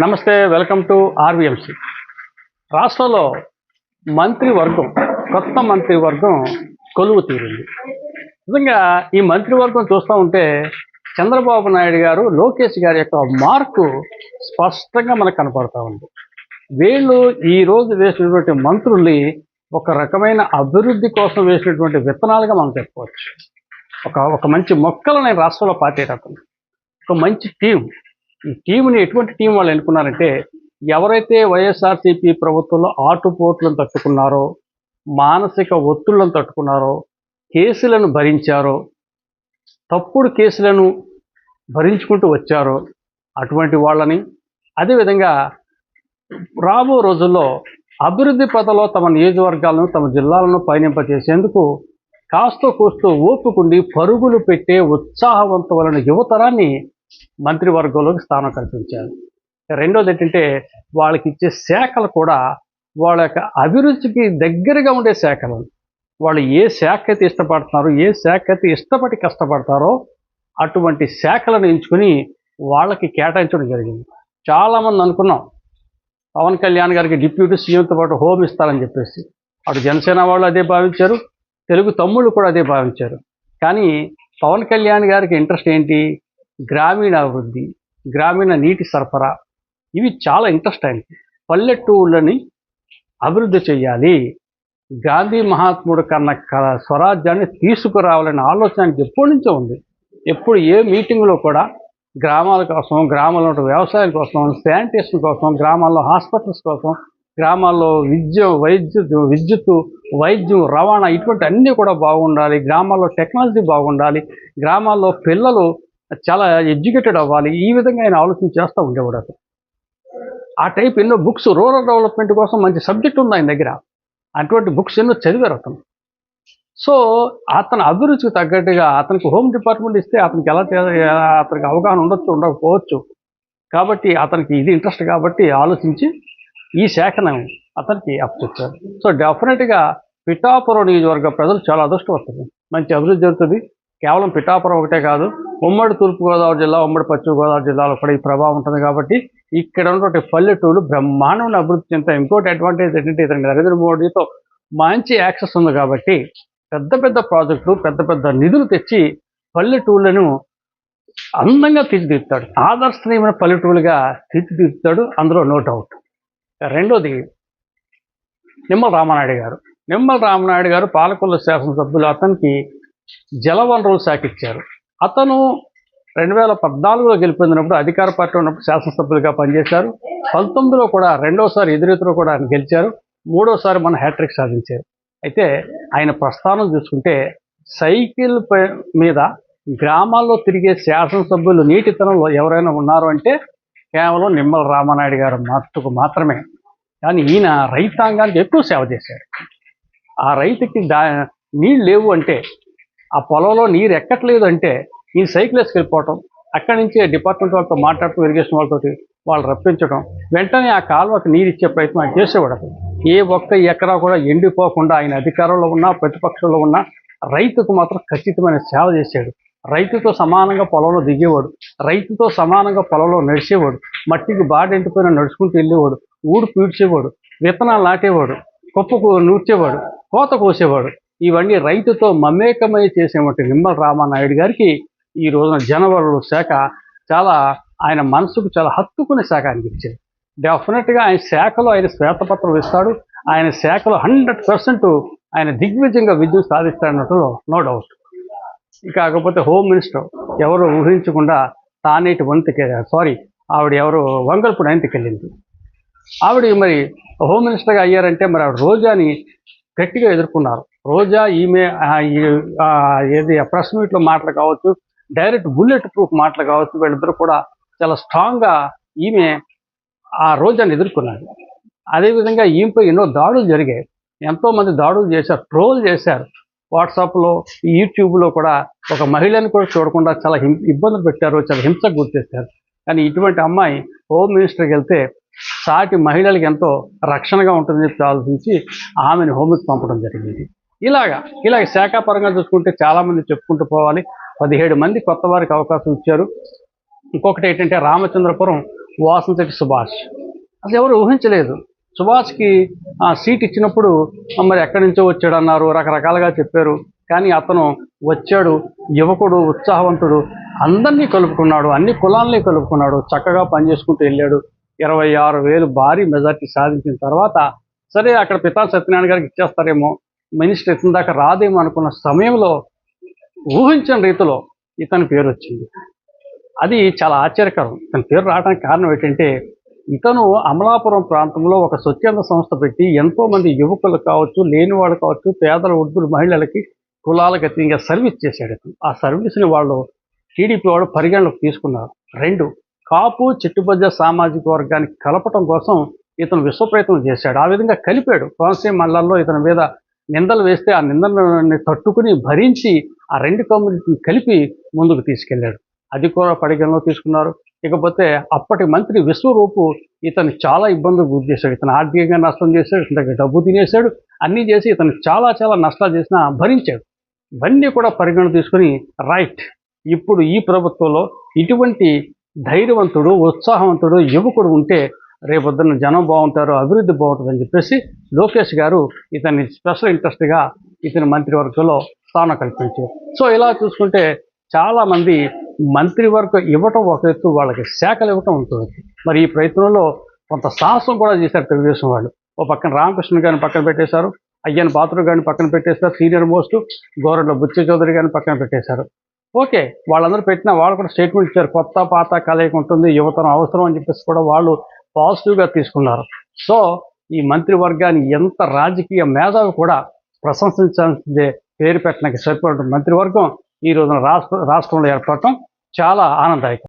నమస్తే welcome to ఆర్వీఎంసీ. రాష్ట్రంలో మంత్రివర్గం కొత్త మంత్రివర్గం కొలువు తీరింది. నిజంగా ఈ మంత్రివర్గం చూస్తూ ఉంటే చంద్రబాబు నాయుడు గారు లోకేష్ గారి యొక్క మార్కు స్పష్టంగా మనకు కనపడతా ఉంది. వీళ్ళు ఈ రోజు వేసినటువంటి మంత్రుల్ని ఒక రకమైన అభివృద్ధి కోసం వేసినటువంటి విత్తనాలుగా మనం చెప్పుకోవచ్చు. ఒక ఒక మంచి మొక్కలు నేను రాష్ట్రంలో పాతేటప్పుడు ఒక మంచి టీం టీంని ఎటువంటి టీం వాళ్ళు ఎన్నుకున్నారంటే ఎవరైతే వైఎస్ఆర్సీపీ ప్రభుత్వంలో ఆటుపోట్లను తట్టుకున్నారో మానసిక ఒత్తిళ్ళను తట్టుకున్నారో కేసులను భరించారో తప్పుడు కేసులను భరించుకుంటూ వచ్చారో అటువంటి వాళ్ళని అదేవిధంగా రాబో రోజుల్లో అభివృద్ధి పథలో తమ నియోజకవర్గాలను తమ జిల్లాలను పయనింపజేసేందుకు కాస్త కూస్తూ ఓపుకుండి పరుగులు పెట్టే ఉత్సాహవంతమైన యువతరాన్ని మంత్రివర్గంలోకి స్థానం కల్పించారు. రెండోది ఏంటంటే వాళ్ళకి ఇచ్చే శాఖలు కూడా వాళ్ళ యొక్క అభిరుచికి దగ్గరగా ఉండే శాఖలు. వాళ్ళు ఏ శాఖ అయితే ఇష్టపడుతున్నారో ఏ శాఖ అయితే ఇష్టపడి కష్టపడతారో అటువంటి శాఖలను ఎంచుకుని వాళ్ళకి కేటాయించడం జరిగింది. చాలామంది అనుకున్నాం పవన్ కళ్యాణ్ గారికి డిప్యూటీ సీఎంతో పాటు హోమ్ ఇస్తారని చెప్పేసి. అటు జనసేన వాళ్ళు అదే భావించారు తెలుగు తమ్ముళ్ళు కూడా అదే భావించారు. కానీ పవన్ కళ్యాణ్ గారికి ఇంట్రెస్ట్ ఏంటి? గ్రామీణాభివృద్ధి గ్రామీణ నీటి సరఫరా ఇవి చాలా ఇంట్రెస్ట్ అయింది పల్లెటూళ్ళని అభివృద్ధి చేయాలి. గాంధీ మహాత్ముడు కన్న క- స్వరాజ్యాన్ని తీసుకురావాలనే ఆలోచన ఆయనకి ఎప్పటి నుంచో ఉంది. ఎప్పుడు ఏ మీటింగ్లో కూడా గ్రామాల కోసం గ్రామాల్లో వ్యవసాయం కోసం శానిటేషన్ కోసం గ్రామాల్లో హాస్పిటల్స్ కోసం గ్రామాల్లో విద్య వైద్యుత్ విద్యుత్ వైద్యం రవాణా ఇటువంటి అన్నీ కూడా బాగుండాలి. గ్రామాల్లో టెక్నాలజీ బాగుండాలి. గ్రామాల్లో పిల్లలు చాలా ఎడ్యుకేటెడ్ అవ్వాలి. ఈ విధంగా ఆయన ఆలోచన చేస్తూ ఉండేవాడు అతను. ఆ టైప్ ఎన్నో బుక్స్ రూరల్ డెవలప్మెంట్ కోసం మంచి సబ్జెక్ట్ ఉంది ఆయన దగ్గర. అటువంటి బుక్స్ ఎన్నో చదివారు అతను. సో అతని అభిరుచికి తగ్గట్టుగా అతనికి హోమ్ డిపార్ట్మెంట్ ఇస్తే అతనికి ఎలా అతనికి అవగాహన ఉండొచ్చు ఉండకపోవచ్చు. కాబట్టి అతనికి ఇది ఇంట్రెస్ట్ కాబట్టి ఆలోచించి ఈ శాఖను అతనికి అప్పచెప్పారు సో డెఫినెట్గా పిఠాపురం నియోజకవర్గ ప్రజలు చాలా అదృష్టం వస్తుంది మంచి అభివృద్ధి జరుగుతుంది. కేవలం పిఠాపురం ఒకటే కాదు ఉమ్మడి తూర్పుగోదావరి జిల్లా ఉమ్మడి పశ్చిమ గోదావరి జిల్లాలో కూడా ఈ ప్రభావం ఉంటుంది కాబట్టి ఇక్కడ ఉన్నటువంటి పల్లెటూళ్ళు బ్రహ్మాండమైన అభివృద్ధి చెందుతాయి. ఇంకోటి అడ్వాంటేజ్ ఏంటంటే ఇతను నరేంద్ర మోడీతో మంచి యాక్సెస్ ఉంది కాబట్టి పెద్ద పెద్ద ప్రాజెక్టులు పెద్ద పెద్ద నిధులు తెచ్చి పల్లెటూళ్ళను అందంగా తీర్చిదిద్దుతాడు. ఆదర్శనీయమైన పల్లెటూరుగా తీర్చిదిద్దుతాడు. అందులో నో డౌట్ రెండోది నిమ్మల రామనాయుడు గారు. నిమ్మల రామనాయుడు గారు పాలకొల్లు శాసనసభ్యులు. అతనికి జలవనరుల శాఖ ఇచ్చారు. అతను రెండు వేల పద్నాలుగులో గెలిపొందినప్పుడు అధికార పార్టీ ఉన్నప్పుడు శాసనసభ్యులుగా పనిచేశారు. పంతొమ్మిదిలో కూడా రెండోసారి ఎదురెదురు కూడా ఆయన గెలిచారు. మూడోసారి మన హ్యాట్రిక్ సాధించారు. అయితే ఆయన ప్రస్థానం చూసుకుంటే సైకిల్ మీద గ్రామాల్లో తిరిగే శాసనసభ్యులు నీటితనంలో ఎవరైనా ఉన్నారు అంటే కేవలం నిమ్మల రామానాయుడు గారు మత్తుకు మాత్రమే. కానీ ఈయన రైతాంగానికి ఎక్కువ సేవ చేశారు ఆ రైతుకి దా నీళ్ళు లేవు అంటే ఆ పొలంలో నీరు ఎక్కట్లేదు అంటే ఈ సైకిల్ వేసుకెళ్ళిపోవటం అక్కడి నుంచి డిపార్ట్మెంట్ వాళ్ళతో మాట్లాడుతూ ఇరిగేషన్ వాళ్ళతో వాళ్ళు రప్పించడం వెంటనే ఆ కాలువకి నీరు ఇచ్చే ప్రయత్నం ఆయన చేసేవాడు ఏ ఒక్క ఎకరా కూడా ఎండిపోకుండా ఆయన అధికారంలో ఉన్నా ప్రతిపక్షంలో ఉన్నా రైతుకు మాత్రం ఖచ్చితమైన సేవ చేశాడు రైతుతో సమానంగా పొలంలో దిగేవాడు. రైతుతో సమానంగా పొలంలో నడిచేవాడు. మట్టికి బాగా ఎండిపోయినా నడుచుకుంటూ వెళ్ళేవాడు. ఊడు పీడ్చేవాడు. విత్తనాలు నాటేవాడు. కుప్పకు నూర్చేవాడు. కోత కోసేవాడు. ఇవన్నీ రైతుతో మమేకమై చేసేటువంటి నిమ్మల రామానాయుడు గారికి ఈ రోజున జనవరుల శాఖ చాలా ఆయన మనసుకు చాలా హత్తుకునే శాఖ అనిపించింది. డెఫినెట్గా ఆయన శాఖలో ఆయన శ్వేతపత్రం ఇస్తాడు. ఆయన శాఖలో హండ్రెడ్ పర్సెంట్ ఆయన దిగ్విజయంగా విద్యుత్ సాధిస్తాడన్నట్లో నో డౌట్ కాకపోతే హోమ్ మినిస్టర్ ఎవరు ఊహించకుండా తానేటి వంతకి సారీ ఆవిడ ఎవరు వంగల్పూడి అయింతకి వెళ్ళింది. ఆవిడ మరి హోమ్ మినిస్టర్గా అయ్యారంటే మరి ఆవిడ రోజాని గట్టిగా ఎదుర్కొన్నారు. రోజా ఈమె ఈ- ఏది ప్రెస్ మీట్లో మాటలు కావచ్చు డైరెక్ట్ బుల్లెట్ ప్రూఫ్ మాటలు కావచ్చు వీళ్ళిద్దరు కూడా చాలా స్ట్రాంగ్గా ఈమె ఆ రోజాను ఎదుర్కొన్నారు. అదేవిధంగా ఈమెపై ఎన్నో దాడులు జరిగాయి. ఎంతోమంది దాడులు చేశారు ట్రోల్ చేశారు. వాట్సాప్లో యూట్యూబ్లో కూడా ఒక మహిళని కూడా చూడకుండా చాలా హిం ఇబ్బందులు పెట్టారు చాలా హింసకు గుర్తిస్తారు కానీ ఇటువంటి అమ్మాయి హోమ్ మినిస్టర్కి వెళ్తే సాటి మహిళలకు ఎంతో రక్షణగా ఉంటుందని చెప్పి ఆలోచించి ఆమెను హోంకి పంపడం జరిగింది. ఇలాగా ఇలాగ శాఖాపరంగా చూసుకుంటే చాలామంది చెప్పుకుంటూ పోవాలి. పదిహేడు మంది కొత్త వారికి అవకాశం ఇచ్చారు. ఇంకొకటి ఏంటంటే రామచంద్రపురం వాసంశెట్టి సుభాష్. అసలు ఎవరు ఊహించలేదు. సుభాష్కి ఆ సీట్ ఇచ్చినప్పుడు మరి ఎక్కడి నుంచో వచ్చాడు అన్నారు రకరకాలుగా చెప్పారు. కానీ అతను వచ్చాడు. యువకుడు ఉత్సాహవంతుడు. అందరినీ కలుపుకున్నాడు. అన్ని కులాల్ని కలుపుకున్నాడు. చక్కగా పనిచేసుకుంటూ వెళ్ళాడు. ఇరవై ఆరు వేలు భారీ మెజార్టీ సాధించిన తర్వాత సరే అక్కడ పితా సత్యనారాయణ గారికి ఇచ్చేస్తారేమో మినిస్టర్ ఇతని దాకా రాదేమో అనుకున్న సమయంలో ఊహించిన రీతిలో ఇతని పేరు వచ్చింది. అది చాలా ఆశ్చర్యకరం. ఇతని పేరు రావడానికి కారణం ఏంటంటే ఇతను అమలాపురం ప్రాంతంలో ఒక స్వచ్ఛంద సంస్థ పెట్టి ఎంతో మంది యువకులు కావచ్చు లేని వాళ్ళు కావచ్చు పేదల వృద్ధులు మహిళలకి కులాలకు అతీతంగా సర్వీస్ చేశాడు. ఆ సర్వీస్ని వాళ్ళు టీడీపీ వాళ్ళు పరిగణలోకి తీసుకున్నారు. రెండు కాపు చిట్టుబజ్జ సామాజిక వర్గానికి కలపటం కోసం ఇతను విశ్వ ప్రయత్నం చేశాడు. ఆ విధంగా కలిపాడు. కోనసీమ మల్లల్లో ఇతని మీద నిందలు వేస్తే ఆ నిందలని తట్టుకుని భరించి ఆ రెండు కమ్యూనిటీని కలిపి ముందుకు తీసుకెళ్ళాడు. అది కూడా పరిగణలో తీసుకున్నారు. ఇకపోతే అప్పటి మంత్రి విశ్వరూపు ఇతను చాలా ఇబ్బందులు గురి చేశాడు. ఇతను ఆర్థికంగా నష్టం చేశాడు ఇతని డబ్బు తినేశాడు అన్నీ చేసి ఇతను చాలా చాలా నష్టాలు చేసినా భరించాడు. ఇవన్నీ కూడా పరిగణ తీసుకుని రైట్ ఇప్పుడు ఈ ప్రభుత్వంలో ఇటువంటి ధైర్యవంతుడు ఉత్సాహవంతుడు యువకుడు ఉంటే రేపొద్దున జనం బాగుంటారు అభివృద్ధి బాగుంటుందని చెప్పేసి లోకేష్ గారు ఇతని స్పెషల్ ఇంట్రెస్ట్గా ఇతని మంత్రివర్గంలో స్థానం కల్పించారు. సో ఇలా చూసుకుంటే చాలామంది మంత్రివర్గం ఇవ్వటం ఒక ఎత్తు వాళ్ళకి శాఖలు ఇవ్వటం ఉంటుంది మరి ఈ ప్రయత్నంలో కొంత సాహసం కూడా చేశారు తెలుగుదేశం వాళ్ళు. ఓ పక్కన రామకృష్ణ గారిని పక్కన పెట్టేశారు అయ్యన్ పాత్రుడు గారిని పక్కన పెట్టేశారు సీనియర్ మోస్ట్ గౌరవ బుచ్చ చౌదరి గారిని పక్కన పెట్టేశారు. ఓకే వాళ్ళందరూ పెట్టిన వాళ్ళు కూడా స్టేట్మెంట్ ఇచ్చారు. కొత్త పాత కలయిక ఉంటుంది యువతరం అవసరం అని చెప్పేసి కూడా వాళ్ళు పాజిటివ్గా తీసుకున్నారు. సో ఈ మంత్రివర్గాన్ని ఎంత రాజకీయ మేధావి కూడా ప్రశంసించాల్సిందే పేరు పెట్టడానికి సరిపడ మంత్రివర్గం ఈ రోజున రాష్ట్ర రాష్ట్రంలో ఏర్పడటం చాలా ఆనందదాయకం.